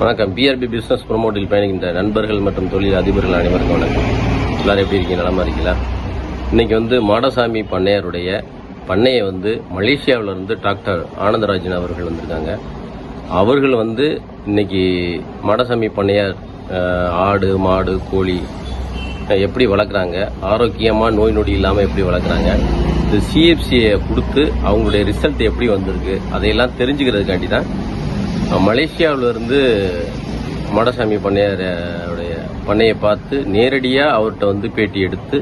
வணக்கம். PRP business ப்ரொமோட்டில் பயணிக்கின்ற நண்பர்கள் மற்றும் தொழில் அதிபர்கள் அனைவருக்கும் வணக்கம். எல்லாரும் எப்படி இருக்கீங்க? நலமாக இருக்கீங்களா? இன்றைக்கி வந்து மாடசாமி பண்ணையாருடைய பண்ணையை வந்து மலேசியாவுல இருந்து டாக்டர் ஆனந்தராஜன் அவர்கள் வந்திருக்காங்க. அவர்கள் வந்து இன்னைக்கு மாடசாமி பண்ணையார் ஆடு மாடு கோழி எப்படி வளர்க்குறாங்க? ஆரோக்கியமாக நோய் நொடி இல்லாமல் எப்படி வளர்க்குறாங்க? இந்த சிஎஃப்சியை கொடுத்து அவங்களுடைய ரிசல்ட் எப்படி வந்திருக்கு? அதையெல்லாம் தெரிஞ்சுக்கிறதுக்காண்டி தான் மலேசியாவிலிருந்து மடசாமி பண்ணையாருடைய பண்ணையை பார்த்து நேரடியாக அவர்கிட்ட வந்து பேட்டி எடுத்து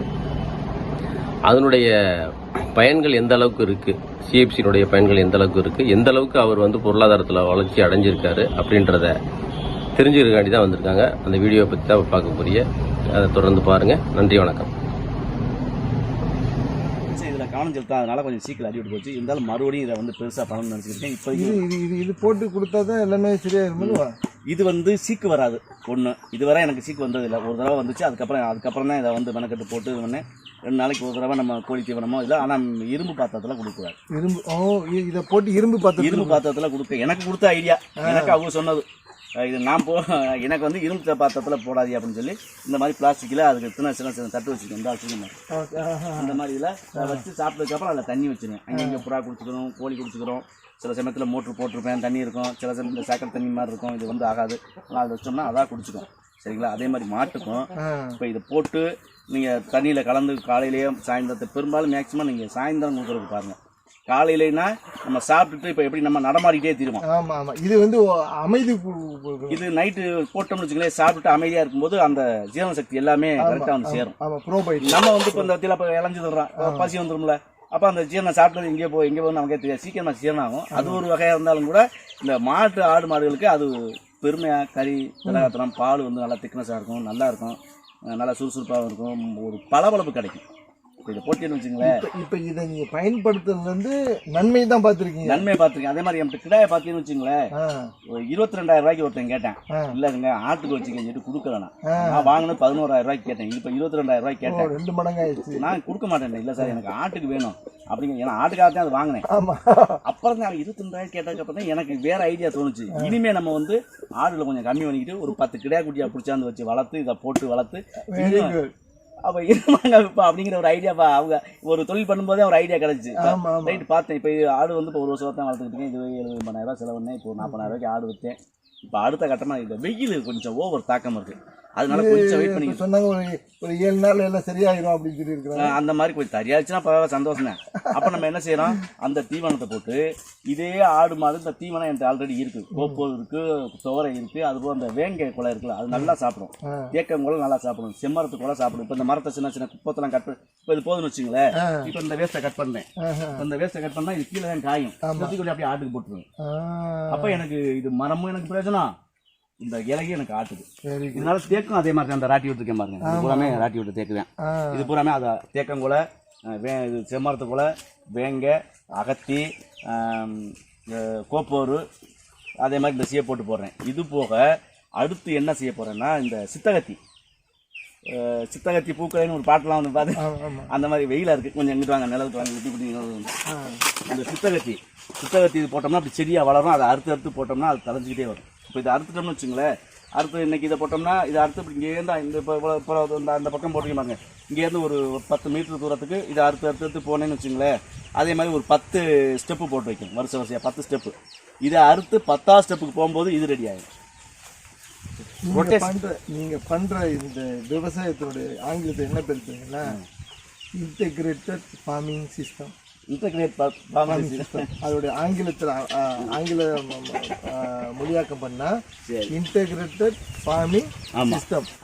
அதனுடைய பயன்கள் எந்த அளவுக்கு இருக்குது சிஎஃப்சியினுடைய பயன்கள் எந்த அளவுக்கு இருக்குது எந்த அளவுக்கு அவர் வந்து பொருளாதாரத்தில் வளர்ச்சி அடைஞ்சிருக்காரு அப்படின்றத தெரிஞ்சுக்கிறதுக்காண்டி தான் வந்திருக்காங்க. அந்த வீடியோவை பற்றி தான் பார்க்க போறிய அதை தொடர்ந்து பாருங்கள் நன்றி வணக்கம். கவனம் செலுத்தாதனால கொஞ்சம் சீக்கிரம் அடிவிட்டு போச்சு. இருந்தாலும் மறுபடியும் இதை வந்து பெருசாக பண்ணணும்னு நினச்சிருக்கேன் இப்போ இது இது இது இது போட்டு கொடுத்தா தான் எல்லாமே சரியாயிருமில்ல இது வந்து சீக்கு வராது. ஒன்று இதுவரை எனக்கு சீக்கு வந்ததில்லை ஒரு தடவை வந்துச்சு அதுக்கப்புறம் அதுக்கப்புறம் தான் இதை வந்து மெனக்கட்டு போட்டு இது பண்ணேன் ரெண்டு நாளைக்கு ஒரு தடவை நம்ம கோழி தீவனமோ இல்லை ஆனால் இரும்பு பாத்திரத்தில் கொடுக்குறாரு இரும்பு ஓ இதை போட்டு இரும்பு பார்த்து இரும்பு பாத்திரத்தில் கொடுக்க எனக்கு கொடுத்த ஐடியா எனக்கு அவங்க சொன்னது. இது நான் போ எனக்கு வந்து இரும்பு பாத்திரத்தில் போடாதீ அப்படின்னு சொல்லி இந்த மாதிரி பிளாஸ்டிக்கில் அதுக்கு சின்ன சின்ன சின்ன தட்டு வச்சுக்கணும் இந்த வச்சுக்கணும் அந்த மாதிரி இதில் வச்சு சாப்பிட்டதுக்கப்புறம் அதில் தண்ணி வச்சிருவேன். அங்கே இங்கே புறா குடிச்சுக்கிறோம் கோழி குடிச்சுக்கிறோம் சில சமயத்தில் மோட்ரு போட்டிருப்பேன் தண்ணி இருக்கும். சில சமயத்தில் சேக்கல் தண்ணி மாதிரி இருக்கும். இது வந்து ஆகாது. ஆனால் அதை வச்சோம்னா அதான் குடிச்சுக்கும். சரிங்களா? அதே மாதிரி மாட்டுக்கும். இப்போ இதை போட்டு நீங்கள் தண்ணியில் கலந்து காலையிலேயே சாயந்தரத்தை பெரும்பாலும் மேக்ஸிமம் நீங்கள் சாயந்தரம் கொடுக்குறதுக்கு பாருங்கள் காலையிலேனா நம்ம சாப்பிட்டுட்டு இப்போ எப்படி நம்ம நடமாடிட்டே தீருவோம். ஆமா ஆமா. இது வந்து அமைதி இது நைட்டு போட்டோம்னு வச்சுங்களேன் சாப்பிட்டு அமைதியாக இருக்கும்போது அந்த ஜீரண சக்தி எல்லாமே கரெக்டாக வந்து சேரும். ப்ரோபைட் நம்ம வந்து இப்போ இந்த வத்தியில் இப்போ இளஞ்சு தர்றோம் பசி வந்துரும்ல அப்போ அந்த ஜீரணம் சாப்பிட்டது எங்கே போய் எங்கே போய் நமக்கே தெரியாது. சீக்கிரமாக ஜீரணம் ஆகும். அது ஒரு வகையாக இருந்தாலும் கூட இந்த மாட்டு ஆடு மாடுகளுக்கு அது பெருமையாக கறி திலகாத்திரம் பால் வந்து நல்லா திக்னஸாக இருக்கும் நல்லா இருக்கும். நல்லா சுறுசுறுப்பாகவும் இருக்கும். ஒரு பளபளப்பு கிடைக்கும். இப்போ இதை போட்டின்னு வச்சுங்களேன். இப்ப இதை நீங்க பயன்படுத்துறதுல இருந்து நன்மை தான் பார்த்திருக்கீங்க. நன்மையை பார்த்துருக்கேன். அதே மாதிரி என்கிட்ட கிடாயை பார்த்தீங்கன்னு வச்சுங்களேன். ஒரு இருபத்தி ரெண்டாயிரம் ரூபாய்க்கு ஒருத்தன் கேட்டேன். இல்லைங்க ஆட்டுக்கு வச்சுக்கன்னு சொல்லிட்டு கொடுக்கல நான். வாங்கினது பதினோராயிரம் ரூபாய்க்கு கேட்டேன். இப்போ இருபத்தி ரெண்டாயிரம் ரூபாய்க்கு ஓ, கேட்டேன். ரெண்டு மடங்காயிடுச்சு. நான் கொடுக்க மாட்டேன் இல்லை சார் எனக்கு ஆட்டுக்கு வேணும். அப்படிங்க ஏன்னா ஆட்டுக்காக தான் அது வாங்கினேன். அப்புறம் தான் இருபத்தி ரெண்டாயிரம் கேட்டதுக்கு அப்புறம் தான் எனக்கு வேற ஐடியா தோணுச்சு. இனிமே நம்ம வந்து ஆடுல கொஞ்சம் கம்மி பண்ணிக்கிட்டு ஒரு பத்து கிடா குட்டியா பிடிச்சாந்து வச்சு வளர்த்து இதை போட்டு வளர்த்து அப்ப இருமாங்க இப்ப அப்படிங்கிற ஒரு ஐடியாப்பா அவங்க ஒரு தொழில் பண்ணும்போதே ஒரு ஐடியா கிடைச்சு ரைட் பார்த்தேன் இப்போ ஆடு வந்து இப்போ ஒரு வருஷம் தான் வளர்த்துக்கிட்டு இருக்கேன். இது எழுபது எண்பதாயிரம் ரூபாய் செலவுனே இப்போ நாற்பதாயிரம் ரூபாய்க்கு ஆடு விற்றேன் இப்போ அடுத்த கட்டமா இந்த வெயில் கொஞ்சம் ஓவர் தாக்கம் இருக்கு. அதனால கொஞ்சம் வெயிட் பண்ணி சொன்னாங்க ஒரு ஒரு ஏழு நாள் எல்லாம் சரியாயிரும் அப்படின்னு சொல்லி இருக்கிறாங்க அந்த மாதிரி கொஞ்சம் தரியாச்சுன்னா பரவாயில்ல சந்தோஷம் தான் அப்போ நம்ம என்ன செய்யறோம்? அந்த தீவனத்தை போட்டு இதே ஆடு மாடு இந்த தீவனம் என்கிட்ட ஆல்ரெடி இருக்கு. கோப்போ இருக்கு துவரை இருக்கு அதுபோல் அந்த வேங்கை குலை இருக்குல்ல அது நல்லா சாப்பிடும். தேக்கம் குலை நல்லா சாப்பிடும். செம்மரத்து குலை சாப்பிடும். இப்போ இந்த மரத்தை சின்ன சின்ன குப்பத்தெல்லாம் கட் பண்ணி இப்போ இது போதும்னு வச்சுங்களேன். இப்போ இந்த வேஸ்ட்டை கட் பண்ணேன். இந்த வேஸ்ட்டை கட் பண்ணா இது கீழே தான் காயும். சுத்தி கொண்டு அப்படியே ஆட்டுக்கு போட்டுருவேன். அப்போ எனக்கு இது மரமும் எனக்கு பிரயோஜனம். இந்த இலகையும் எனக்கு ஆட்டுது இதனால தேக்கும் அதே மாதிரி அந்த ராட்டி விட்டுருக்கேன் பாருங்க. இது பூராமே ராட்டி விட்டு தேக்குவேன். இது பூராமே அதை தேக்கங்குலை வே இது செம்மரத்து குலை வேங்க அகத்தி கோப்போரு அதே மாதிரி இந்த சீயை போட்டு போடுறேன். இது போக அடுத்து என்ன செய்ய போகிறேன்னா இந்த சித்தகத்தி. சித்தகத்தி பூக்களைன்னு ஒரு பாட்டெலாம் வந்து பார்த்து அந்த மாதிரி வெயிலாக இருக்குது கொஞ்சம் எங்கிட்டு வாங்க நிலவுக்கு வாங்க விட்டு விட்டு இந்த சித்தகத்தி சித்தகத்தி இது போட்டோம்னா அப்படி செடியாக வளரும். அதை அறுத்து அறுத்து போட்டோம்னா அது தலைஞ்சிக்கிட்டே வரும். இப்போ இதை அறுத்துட்டோம்னு வச்சுங்களேன் அறுத்து இன்னைக்கு இதை போட்டோம்னா இதை அறுத்து இப்படி இங்கேருந்து இந்த இப்போ இப்போ இந்த அந்த பக்கம் போட்டுக்க பாருங்க. இங்கேருந்து ஒரு பத்து மீட்டர் தூரத்துக்கு இதை அறுத்து அறுத்து அறுத்து போனேன்னு வச்சுங்களேன் அதே மாதிரி ஒரு பத்து ஸ்டெப்பு போட்டு வைக்கும் வருஷ வருஷம் பத்து ஸ்டெப்பு இதை அறுத்து பத்தாவது ஸ்டெப்புக்கு போகும்போது இது ரெடி ஆகிடும் நீங்க பண்ற நீங்க பண்ற இந்த விவசாயத்தோட ஆங்கிலத்தை என்ன பேசுறீங்கன்னா இன்டெகிரேட்டட் ஃபார்மிங் சிஸ்டம் அதோட ஆங்கிலத்தில் ஆங்கில மொழியாக்கம் பண்ணா சரி. Integrated farming. சிஸ்டம்